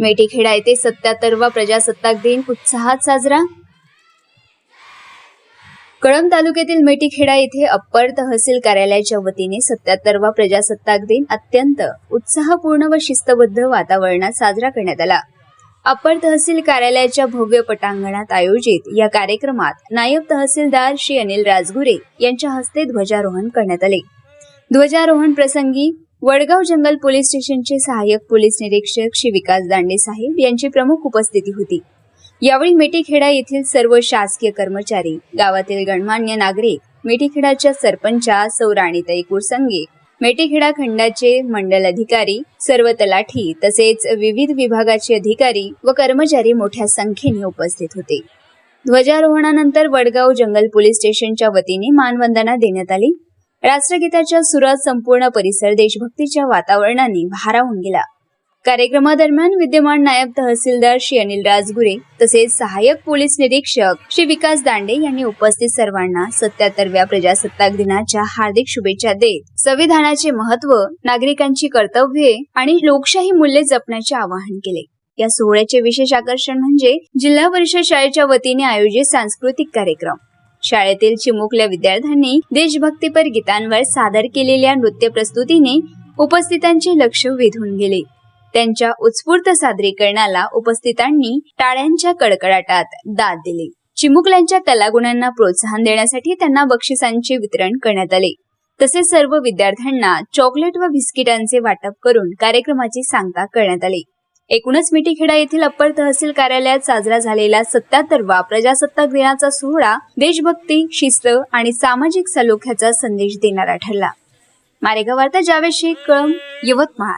मेटीखेडा येथे सत्याहत्तरवा प्रजासत्ताक दिन उत्साहात साजरा. कळंब तालुक्यातील मेटीखेडा येथे अप्पर तहसील कार्यालयाच्या वतीने सत्याहत्तरवा प्रजासत्ताक दिन अत्यंत उत्साहपूर्ण व शिस्तबद्ध वातावरणात साजरा करण्यात आला. अप्पर तहसील कार्यालयाच्या भव्य पटांगणात आयोजित या कार्यक्रमात नायब तहसीलदार श्री अनिल राजगुरे यांच्या हस्ते ध्वजारोहण करण्यात आले. ध्वजारोहण प्रसंगी वडगाव जंगल पोलीस स्टेशनचे सहाय्यक पोलीस निरीक्षक श्री विकास दांडे साहेब यांची प्रमुख उपस्थिती होती. यावेळी मेटीखेडा येथील सर्व शासकीय कर्मचारी गावातील गणमान्य नागरिक मेटीखेडाच्या सरपंचा सौराणीताई कुरसंगे मेटीखेडा खंडाचे मंडल अधिकारी सर्व तलाठी तसेच विविध विभागाचे अधिकारी व कर्मचारी मोठ्या संख्येने उपस्थित होते. ध्वजारोहणानंतर वडगाव जंगल पोलीस स्टेशनच्या वतीने मानवंदना देण्यात आली. राष्ट्रगीताच्या सुरात संपूर्ण परिसर देशभक्तीच्या वातावरणाने भारावून गेला. कार्यक्रमादरम्यान विद्यमान नायब तहसीलदार श्री अनिल राजगुरे तसेच सहाय्यक पोलीस निरीक्षक श्री विकास दांडे यांनी उपस्थित सर्वांना सत्याहत्तरव्या प्रजासत्ताक दिनाच्या हार्दिक शुभेच्छा देत संविधानाचे महत्त्व नागरिकांची कर्तव्ये आणि लोकशाही मूल्ये जपण्याचे आवाहन केले. या सोहळ्याचे विशेष आकर्षण म्हणजे जिल्हा परिषद शाळेच्या वतीने आयोजित सांस्कृतिक कार्यक्रम. शाळेतील चिमुकल्या विद्यार्थ्यांनी देशभक्तीपर गीतांवर सादर केलेल्या नृत्य प्रस्तुतीने उपस्थितांचे लक्ष वेधून गेले त्यांच्या उत्स्फूर्त सादरीकरणाला उपस्थितांनी टाळ्यांच्या कडकडाटात दाद दिली. चिमुकल्यांच्या कलागुणांना प्रोत्साहन देण्यासाठी त्यांना बक्षिसांचे वितरण करण्यात आले. तसेच सर्व विद्यार्थ्यांना चॉकलेट व बिस्किटांचे वाटप करून कार्यक्रमाची सांगता करण्यात आली. एकूणच मिठीखेडा येथील अप्पर तहसील कार्यालयात साजरा झालेला सत्याहत्तरवा प्रजासत्ताक दिनाचा सोहळा देशभक्ती शिस्त आणि सामाजिक सलोख्याचा संदेश देणारा ठरला. मारेगाव वार्ता जावेद शेख कळम यवतमाळ.